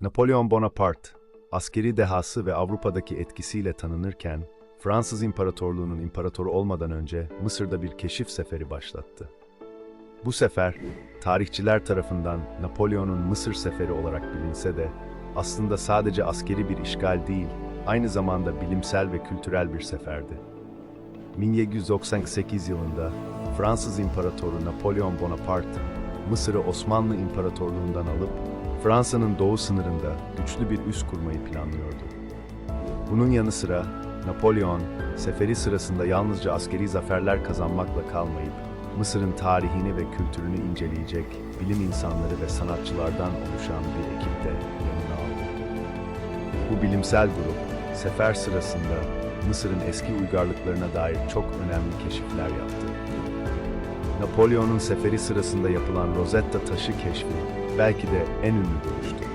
Napolyon Bonaparte, askeri dehası ve Avrupa'daki etkisiyle tanınırken, Fransız İmparatorluğu'nun imparatoru olmadan önce Mısır'da bir keşif seferi başlattı. Bu sefer, tarihçiler tarafından Napolyon'un Mısır seferi olarak bilinse de, aslında sadece askeri bir işgal değil, aynı zamanda bilimsel ve kültürel bir seferdi. 1798 yılında Fransız İmparatoru Napolyon Bonaparte, Mısır'ı Osmanlı İmparatorluğundan alıp Fransa'nın doğu sınırında güçlü bir üs kurmayı planlıyordu. Bunun yanı sıra Napolyon, seferi sırasında yalnızca askeri zaferler kazanmakla kalmayıp, Mısır'ın tarihini ve kültürünü inceleyecek bilim insanları ve sanatçılardan oluşan bir ekip de yanına aldı. Bu bilimsel grup, sefer sırasında Mısır'ın eski uygarlıklarına dair çok önemli keşifler yaptı. Napolyon'un seferi sırasında yapılan Rosetta taşı keşfi belki de en ünlü buluştu.